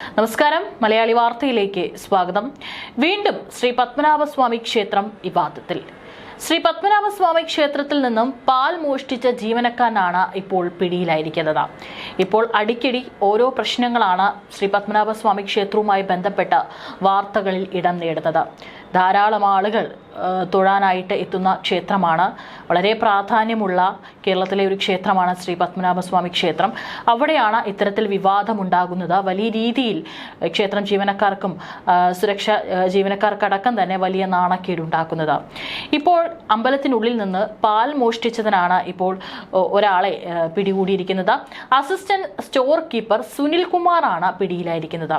നമസ്കാരം. മലയാളി വാർത്തയിലേക്ക് സ്വാഗതം. വീണ്ടും ശ്രീ പത്മനാഭസ്വാമി ക്ഷേത്രം വിവാദത്തിൽ. ശ്രീ പത്മനാഭസ്വാമി ക്ഷേത്രത്തിൽ നിന്നും പാൽ മോഷ്ടിച്ച ജീവനക്കാരനാണ് ഇപ്പോൾ പിടിയിലായിരിക്കുന്നത്. ഇപ്പോൾ അടിക്കടി ഓരോ പ്രശ്നങ്ങളാണ് ശ്രീ പത്മനാഭസ്വാമി ക്ഷേത്രവുമായി ബന്ധപ്പെട്ട് വാർത്തകളിൽ ഇടം നേടുന്നത്. ധാരാളം ആളുകൾ തൊഴാനായിട്ട് എത്തുന്ന ക്ഷേത്രമാണ്. വളരെ പ്രാധാന്യമുള്ള കേരളത്തിലെ ഒരു ക്ഷേത്രമാണ് ശ്രീ പത്മനാഭസ്വാമി ക്ഷേത്രം. അവിടെയാണ് ഇത്തരത്തിൽ വിവാദമുണ്ടാകുന്നത്. വലിയ രീതിയിൽ ക്ഷേത്രം ജീവനക്കാർക്കും സുരക്ഷ ജീവനക്കാർക്കടക്കം തന്നെ വലിയ നാണക്കേടുണ്ടാക്കുന്നത്. ഇപ്പോൾ അമ്പലത്തിനുള്ളിൽ നിന്ന് പാൽ മോഷ്ടിച്ചതിനാണ് ഇപ്പോൾ ഒരാളെ പിടികൂടിയിരിക്കുന്നത്. അസിസ്റ്റന്റ് സ്റ്റോർ കീപ്പർ സുനിൽ കുമാറാണ് പിടിയിലായിരിക്കുന്നത്.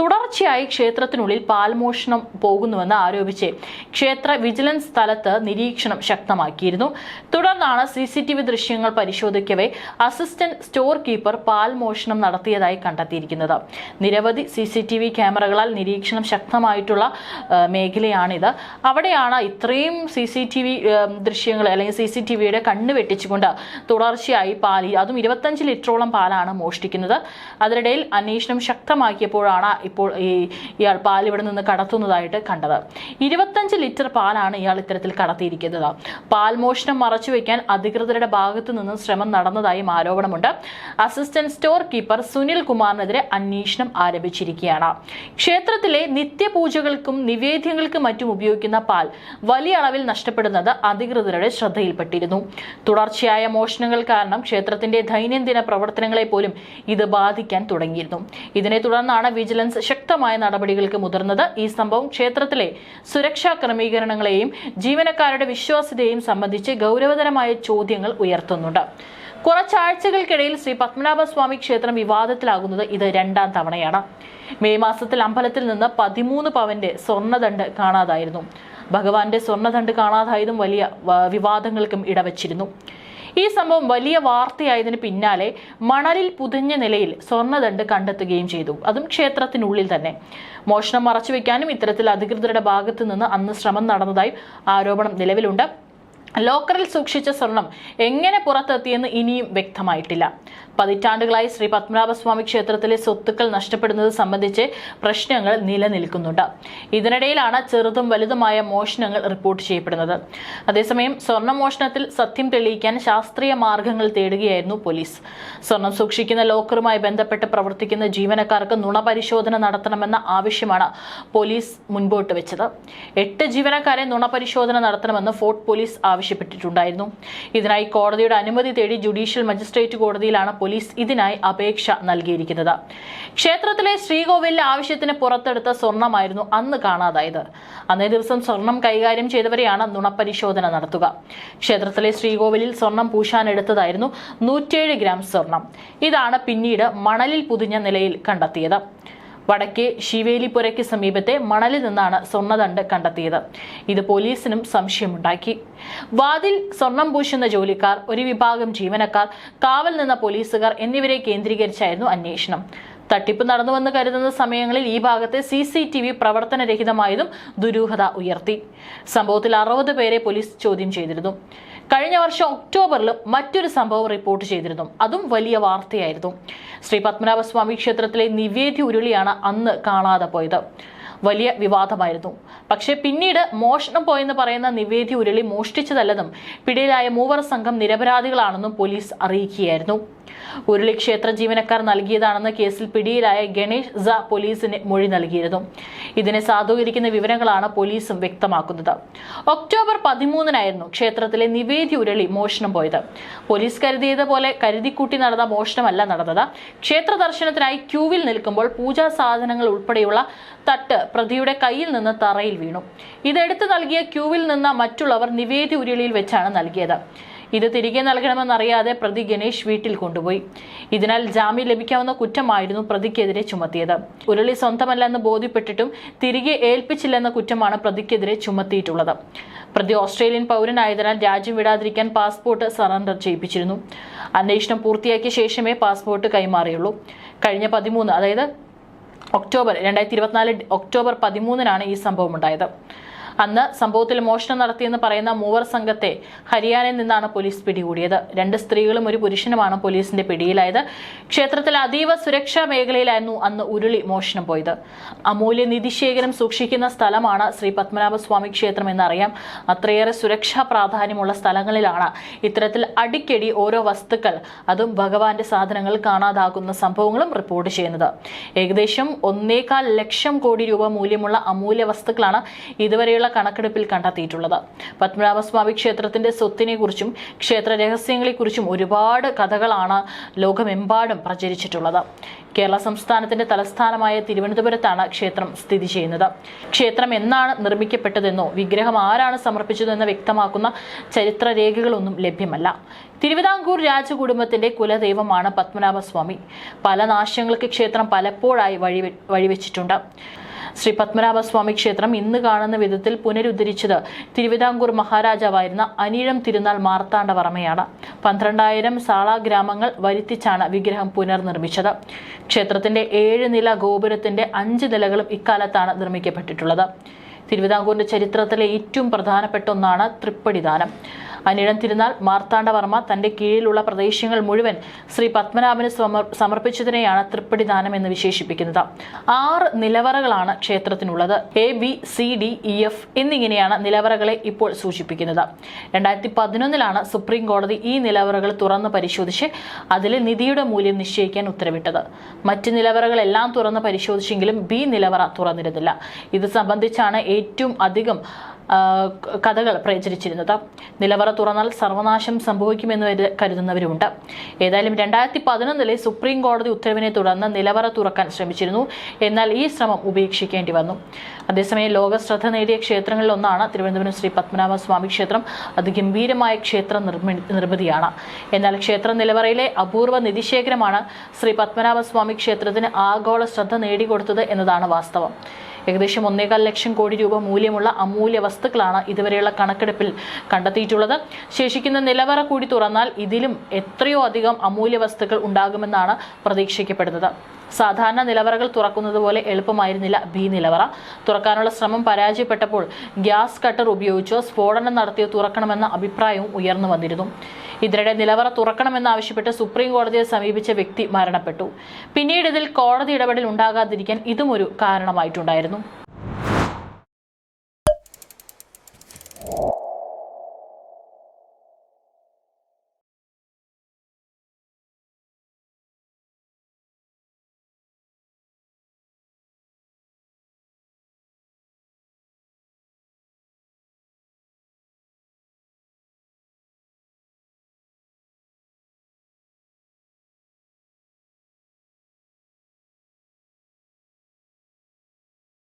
തുടർച്ചയായി ക്ഷേത്രത്തിനുള്ളിൽ പാൽ മോഷണം പോകുന്നുവെന്ന് ആരോപിച്ച് ക്ഷേത്ര വിജിലൻസ് സ്ഥലത്ത് നിരീക്ഷണം ശക്തമാക്കിയിരുന്നു. തുടർന്നാണ് സി സി ടി വി ദൃശ്യങ്ങൾ പരിശോധിക്കവേ അസിസ്റ്റന്റ് സ്റ്റോർ കീപ്പർ പാൽ മോഷണം നടത്തിയതായി കണ്ടെത്തിയിരിക്കുന്നത്. നിരവധി സി സി ടി വി ക്യാമറകളാൽ നിരീക്ഷണം ശക്തമായിട്ടുള്ള മേഖലയാണിത്. അവിടെയാണ് ഇത്രയും സി സി ടി വി ദൃശ്യങ്ങൾ അല്ലെങ്കിൽ സി സി ടി വിയുടെ കണ്ണ് വെട്ടിച്ചുകൊണ്ട് തുടർച്ചയായി പാൽ അതും ഇരുപത്തഞ്ച് ലിറ്ററോളം പാലാണ് മോഷ്ടിക്കുന്നത്. അതിനിടയിൽ അന്വേഷണം ശക്തമാക്കിയപ്പോഴാണ് ഇപ്പോൾ ഈ ഇയാൾ പാൽ ഇവിടെ നിന്ന് കടത്തുന്നതായിട്ട് കണ്ടത്. ഇരുപത്തഞ്ച് ലിറ്റർ പാലാണ് ഇയാൾ ഇത്തരത്തിൽ കടത്തിയിരിക്കുന്നത്. പാൽ മോഷണം മറച്ചുവെക്കാൻ അധികൃതരുടെ ഭാഗത്തു നിന്നും ശ്രമം നടന്നതായും ആരോപണമുണ്ട്. അസിസ്റ്റന്റ് സ്റ്റോർ കീപ്പർ സുനിൽ കുമാറിനെതിരെ അന്വേഷണം ആരംഭിച്ചിരിക്കുകയാണ്. ക്ഷേത്രത്തിലെ നിത്യപൂജകൾക്കും നിവേദ്യങ്ങൾക്കും മറ്റും ഉപയോഗിക്കുന്ന പാൽ വലിയ അളവിൽ നഷ്ടപ്പെടുന്നത് അധികൃതരുടെ ശ്രദ്ധയിൽപ്പെട്ടിരുന്നു. തുടർച്ചയായ മോഷണങ്ങൾ കാരണം ക്ഷേത്രത്തിന്റെ ദൈനംദിന പ്രവർത്തനങ്ങളെ പോലും ഇത് ബാധിക്കാൻ തുടങ്ങിയിരുന്നു. ഇതിനെ തുടർന്നാണ് വിജിലൻസ് ശക്തമായ നടപടികൾക്ക് മുതിർന്നത്. ഈ സംഭവം ക്ഷേത്രത്തിലെ സുരക്ഷാ ക്രമീകരണങ്ങളെയും ജീവനക്കാരുടെ വിശ്വാസ്യതയെയും സംബന്ധിച്ച് ഗൗരവതരമായ ചോദ്യങ്ങൾ ഉയർത്തുന്നുണ്ട്. കുറച്ചാഴ്ചകൾക്കിടയിൽ ശ്രീ പത്മനാഭസ്വാമി ക്ഷേത്രം വിവാദത്തിലാകുന്നത് ഇത് രണ്ടാം തവണയാണ്. മെയ് മാസത്തിൽ അമ്പലത്തിൽ നിന്ന് പതിമൂന്ന് പവന്റെ സ്വർണദണ്ട് കാണാതായിരുന്നു. ഭഗവാന്റെ സ്വർണദണ്ട് കാണാതായതും വലിയ വിവാദങ്ങൾക്കും ഇടവച്ചിരുന്നു. ഈ സംഭവം വലിയ വാർത്തയായതിന് പിന്നാലെ മണലിൽ പുതിഞ്ഞ നിലയിൽ സ്വർണദണ്ട് കണ്ടെത്തുകയും ചെയ്തു. അതും ക്ഷേത്രത്തിനുള്ളിൽ തന്നെ. മോഷണം മറച്ചുവെക്കാനും ഇത്തരത്തിൽ അധികൃതരുടെ ഭാഗത്തു നിന്ന് അന്ന് ശ്രമം നടന്നതായി ആരോപണം നിലവിലുണ്ട്. ലോക്കറിൽ സൂക്ഷിച്ച സ്വർണം എങ്ങനെ പുറത്തെത്തിയെന്ന് ഇനിയും വ്യക്തമായിട്ടില്ല. പതിറ്റാണ്ടുകളായി ശ്രീ പത്മനാഭസ്വാമി ക്ഷേത്രത്തിലെ സ്വത്തുക്കൾ നഷ്ടപ്പെടുന്നത് സംബന്ധിച്ച് പ്രശ്നങ്ങൾ നിലനിൽക്കുന്നുണ്ട്. ഇതിനിടയിലാണ് ചെറുതും വലുതുമായ മോഷണങ്ങൾ റിപ്പോർട്ട് ചെയ്യപ്പെടുന്നത്. അതേസമയം സ്വർണ മോഷണത്തിൽ സത്യം തെളിയിക്കാൻ ശാസ്ത്രീയ മാർഗങ്ങൾ തേടുകയായിരുന്നു പോലീസ്. സ്വർണം സൂക്ഷിക്കുന്ന ലോക്കറുമായി ബന്ധപ്പെട്ട് പ്രവർത്തിക്കുന്ന ജീവനക്കാർക്ക് നുണ പരിശോധന നടത്തണമെന്ന ആവശ്യമാണ് പോലീസ് മുൻപോട്ട് വെച്ചത്. എട്ട് ജീവനക്കാരെ നുണ പരിശോധന നടത്തണമെന്ന് ഫോർട്ട് പോലീസ് ആവശ്യപ്പെട്ടിട്ടുണ്ടായിരുന്നു. ഇതിനായി കോടതിയുടെ അനുമതി തേടി ജുഡീഷ്യൽ മജിസ്ട്രേറ്റ് കോടതിയിലാണ് പോലീസ് ഇതിനായി അപേക്ഷ നൽകിയിരിക്കുന്നത്. ക്ഷേത്രത്തിലെ ശ്രീകോവിലിലെ ആവശ്യത്തിന് പുറത്തെടുത്ത സ്വർണമായിരുന്നു അന്ന് കാണാതായത്. അന്നേ ദിവസം സ്വർണം കൈകാര്യം ചെയ്തവരെയാണ് നുണപരിശോധന നടത്തുക. ക്ഷേത്രത്തിലെ ശ്രീകോവിലിൽ സ്വർണം പൂശാനെടുത്തതായിരുന്നു നൂറ്റേഴ് ഗ്രാം സ്വർണം. ഇതാണ് പിന്നീട് മണലിൽ പുതിഞ്ഞ നിലയിൽ കണ്ടെത്തിയത്. വടക്കേ ശിവേലിപുരയ്ക്ക് സമീപത്തെ മണലിൽ നിന്നാണ് സ്വർണദണ്ട് കണ്ടെത്തിയത്. ഇത് പോലീസിനും സംശയമുണ്ടാക്കി. വാതിൽ സ്വർണം പൂശുന്ന ജോലിക്കാർ ഒരു വിഭാഗം ജീവനക്കാർ കാവൽ നിന്ന പോലീസുകാർ എന്നിവരെ കേന്ദ്രീകരിച്ചായിരുന്നു അന്വേഷണം. തട്ടിപ്പ് നടന്നുവെന്ന് കരുതുന്ന സമയങ്ങളിൽ ഈ ഭാഗത്തെ സി സി ടി വി പ്രവർത്തനരഹിതമായതും ദുരൂഹത ഉയർത്തി. സംഭവത്തിൽ അറുപത് പേരെ പോലീസ് ചോദ്യം ചെയ്തിരുന്നു. കഴിഞ്ഞ വർഷം ഒക്ടോബറിൽ മറ്റൊരു സംഭവം റിപ്പോർട്ട് ചെയ്തിരുന്നു. അതും വലിയ വാർത്തയായിരുന്നു. ശ്രീ പത്മനാഭസ്വാമി ക്ഷേത്രത്തിലെ നിവേദ്യ ഉരുളിയാണ് അന്ന് കാണാതെ പോയത്. വലിയ വിവാദമായിരുന്നു. പക്ഷേ പിന്നീട് മോഷണം പോയെന്ന് പറയുന്ന നിവേദി ഉരുളി മോഷ്ടിച്ചതല്ലെന്നും പിടിയിലായ മൂവർ സംഘം നിരപരാധികളാണെന്നും പോലീസ് അറിയിക്കുകയായിരുന്നു. ഉരുളി ക്ഷേത്ര ജീവനക്കാർ നൽകിയതാണെന്ന കേസിൽ പിടിയിലായ ഗണേഷ് സ പോലീസിന് മൊഴി നൽകിയിരുന്നു. ഇതിനെ സാധൂകരിക്കുന്ന വിവരങ്ങളാണ് പോലീസും വ്യക്തമാക്കുന്നത്. ഒക്ടോബർ പതിമൂന്നിനായിരുന്നു ക്ഷേത്രത്തിലെ നിവേദി ഉരുളി മോഷണം പോയത്. പോലീസ് കരുതിയത് പോലെ കരുതിക്കൂട്ടി നടന്ന മോഷണമല്ല നടന്നത്. ക്ഷേത്ര ദർശനത്തിനായി ക്യൂവിൽ നിൽക്കുമ്പോൾ പൂജാ സാധനങ്ങൾ ഉൾപ്പെടെയുള്ള തട്ട് പ്രതിയുടെ കയ്യിൽ നിന്ന് തറയിൽ വീണു. ഇതെടുത്ത് നൽകിയ ക്യൂവിൽ നിന്ന മറ്റുള്ളവർ നിവേദി ഉരുളിയിൽ വെച്ചാണ് നൽകിയത്. ഇത് തിരികെ നൽകണമെന്നറിയാതെ പ്രതി ഗണേഷ് വീട്ടിൽ കൊണ്ടുപോയി. ഇതിനാൽ ജാമ്യം ലഭിക്കാവുന്ന കുറ്റമായിരുന്നു പ്രതിക്കെതിരെ ചുമത്തിയത്. ഉരുളി സ്വന്തമല്ലെന്ന് ബോധ്യപ്പെട്ടിട്ടും തിരികെ ഏൽപ്പിച്ചില്ലെന്ന കുറ്റമാണ് പ്രതിക്കെതിരെ ചുമത്തിയിട്ടുള്ളത്. പ്രതി ഓസ്ട്രേലിയൻ പൗരനായതിനാൽ രാജ്യം വിടാതിരിക്കാൻ പാസ്പോർട്ട് സറണ്ടർ ചെയ്യിപ്പിച്ചിരുന്നു. അന്വേഷണം പൂർത്തിയാക്കിയ ശേഷമേ പാസ്പോർട്ട് കൈമാറിയുള്ളൂ. കഴിഞ്ഞ പതിമൂന്ന് അതായത് ഒക്ടോബർ രണ്ടായിരത്തി ഇരുപത്തിനാല് ഒക്ടോബർ പതിമൂന്നിനാണ് ഈ സംഭവം ഉണ്ടായത് അന്ന് സംഭവത്തിൽ മോഷണം നടത്തിയെന്ന് പറയുന്ന മൂവർ സംഘത്തെ ഹരിയാനയിൽ നിന്നാണ് പോലീസ് പിടികൂടിയത്. രണ്ട് സ്ത്രീകളും ഒരു പുരുഷനുമാണ് പോലീസിന്റെ പിടിയിലായത്. ക്ഷേത്രത്തിൽ അതീവ സുരക്ഷാ മേഖലയിലായിരുന്നു അന്ന് ഉരുളി മോഷണം പോയത്. അമൂല്യ നിധിശേഖരം സൂക്ഷിക്കുന്ന സ്ഥലമാണ് ശ്രീ പത്മനാഭസ്വാമി ക്ഷേത്രം എന്നറിയാം. അത്രയേറെ സുരക്ഷാ പ്രാധാന്യമുള്ള സ്ഥലങ്ങളിലാണ് ഇത്തരത്തിൽ അടിക്കടി ഓരോ വസ്തുക്കൾ അതും ഭഗവാന്റെ സാധനങ്ങൾ കാണാതാകുന്ന സംഭവങ്ങളും റിപ്പോർട്ട് ചെയ്യുന്നത്. ഏകദേശം ഒന്നേകാൽ ലക്ഷം കോടി രൂപ മൂല്യമുള്ള അമൂല്യ വസ്തുക്കളാണ് ഇതുവരെയുള്ള കണക്കെടുപ്പിൽ കണ്ടെത്തിയിട്ടുള്ളത്. പത്മനാഭസ്വാമി ക്ഷേത്രത്തിന്റെ സ്വത്തിനെ കുറിച്ചും ക്ഷേത്ര രഹസ്യങ്ങളെക്കുറിച്ചും ഒരുപാട് കഥകളാണ് ലോകമെമ്പാടും പ്രചരിച്ചിട്ടുള്ളത്. കേരള സംസ്ഥാനത്തിന്റെ തലസ്ഥാനമായ തിരുവനന്തപുരത്താണ് ക്ഷേത്രം സ്ഥിതി ചെയ്യുന്നത്. ക്ഷേത്രം എന്നാണ് നിർമ്മിക്കപ്പെട്ടതെന്നോ വിഗ്രഹം ആരാണ് സമർപ്പിച്ചതെന്ന് വ്യക്തമാക്കുന്ന ചരിത്രരേഖകളൊന്നും ലഭ്യമല്ല. തിരുവിതാംകൂർ രാജകുടുംബത്തിന്റെ കുലദൈവമാണ് പത്മനാഭസ്വാമി. പല നാശങ്ങൾക്ക് ക്ഷേത്രം പലപ്പോഴായി വഴി വഴിവെച്ചിട്ടുണ്ട്. ശ്രീ പത്മനാഭസ്വാമി ക്ഷേത്രം ഇന്ന് കാണുന്ന വിധത്തിൽ പുനരുദ്ധരിച്ചത് തിരുവിതാംകൂർ മഹാരാജാവായിരുന്ന അനീഴം തിരുനാൾ മാർത്താണ്ഡവർമ്മയാണ്. പന്ത്രണ്ടായിരം സാള ഗ്രാമങ്ങൾ വരുത്തിച്ചാണ് വിഗ്രഹം പുനർനിർമ്മിച്ചത്. ക്ഷേത്രത്തിന്റെ ഏഴ് നില ഗോപുരത്തിന്റെ അഞ്ച് നിലകളും ഇക്കാലത്താണ് നിർമ്മിക്കപ്പെട്ടിട്ടുള്ളത്. തിരുവിതാംകൂറിന്റെ ചരിത്രത്തിലെ ഏറ്റവും പ്രധാനപ്പെട്ട ഒന്നാണ് തൃപ്പടിദാനം. അനിഴം തിരുനാൾ മാർത്താണ്ഡവർമ്മ തന്റെ കീഴിലുള്ള പ്രദേശങ്ങൾ മുഴുവൻ ശ്രീ പത്മനാഭന് സമർപ്പിച്ചതിനെയാണ് തൃപ്പടിദാനം എന്ന് വിശേഷിപ്പിക്കുന്നത്. ആറ് നിലവറകളാണ് ക്ഷേത്രത്തിനുള്ളത്. A B C D E F എന്നിങ്ങനെയാണ് നിലവറകളെ ഇപ്പോൾ സൂചിപ്പിക്കുന്നത്. രണ്ടായിരത്തി പതിനൊന്നിലാണ് സുപ്രീം കോടതി ഈ നിലവറകൾ തുറന്ന് പരിശോധിച്ച് അതിലെ നിധിയുടെ മൂല്യം നിശ്ചയിക്കാൻ ഉത്തരവിട്ടത്. മറ്റ് നിലവറകളെല്ലാം തുറന്ന് പരിശോധിച്ചെങ്കിലും ബി നിലവറ തുറന്നിരുന്നില്ല. ഇത് സംബന്ധിച്ചാണ് ഏറ്റവും അധികം കഥകൾ പ്രചരിച്ചിരുന്നത്. നിലവറ തുറന്നാൽ സർവനാശം സംഭവിക്കുമെന്ന് വരെ കരുതുന്നവരുമുണ്ട്. ഏതായാലും രണ്ടായിരത്തി പതിനൊന്നിലെ സുപ്രീം കോടതി ഉത്തരവിനെ തുടർന്ന് നിലവറ തുറക്കാൻ ശ്രമിച്ചിരുന്നു. എന്നാൽ ഈ ശ്രമം ഉപേക്ഷിക്കേണ്ടി വന്നു. അതേസമയം ലോക ശ്രദ്ധ നേടിയ ക്ഷേത്രങ്ങളിൽ ഒന്നാണ് തിരുവനന്തപുരം ശ്രീ പത്മനാഭ സ്വാമി ക്ഷേത്രം. അത് ഗംഭീരമായ ക്ഷേത്ര നിർമ്മി നിർമ്മിതിയാണ്. എന്നാൽ ക്ഷേത്ര നിലവറയിലെ അപൂർവ നിധിശേഖരമാണ് ശ്രീ പത്മനാഭ സ്വാമി ക്ഷേത്രത്തിന് ആഗോള ശ്രദ്ധ നേടിക്കൊടുത്തത് എന്നതാണ് വാസ്തവം. ഏകദേശം ഒന്നേകാൽ ലക്ഷം കോടി രൂപ മൂല്യമുള്ള അമൂല്യ വസ്തുക്കളാണ് ഇതുവരെയുള്ള കണക്കെടുപ്പിൽ കണ്ടെത്തിയിട്ടുള്ളത്. ശേഷിക്കുന്ന നിലവറ കൂടി തുറന്നാൽ ഇതിലും എത്രയോ അധികം അമൂല്യ വസ്തുക്കൾ ഉണ്ടാകുമെന്നാണ് പ്രതീക്ഷിക്കപ്പെടുന്നത്. സാധാരണ നിലവറകൾ തുറക്കുന്നത് പോലെ എളുപ്പമായിരുന്നില്ല ബി നിലവറ. തുറക്കാനുള്ള ശ്രമം പരാജയപ്പെട്ടപ്പോൾ ഗ്യാസ് കട്ടർ ഉപയോഗിച്ചോ സ്ഫോടനം നടത്തിയോ തുറക്കണമെന്ന അഭിപ്രായവും ഉയർന്നു വന്നിരുന്നു. ഇതിനിടെ നിലവറ തുറക്കണമെന്നാവശ്യപ്പെട്ട് സുപ്രീം കോടതിയെ സമീപിച്ച വ്യക്തി മരണപ്പെട്ടു. പിന്നീട് ഇതിൽ കോടതി ഇടപെടൽ ഉണ്ടാകാതിരിക്കാൻ ഇതും ഒരു കാരണമായിട്ടുണ്ടായിരുന്നു.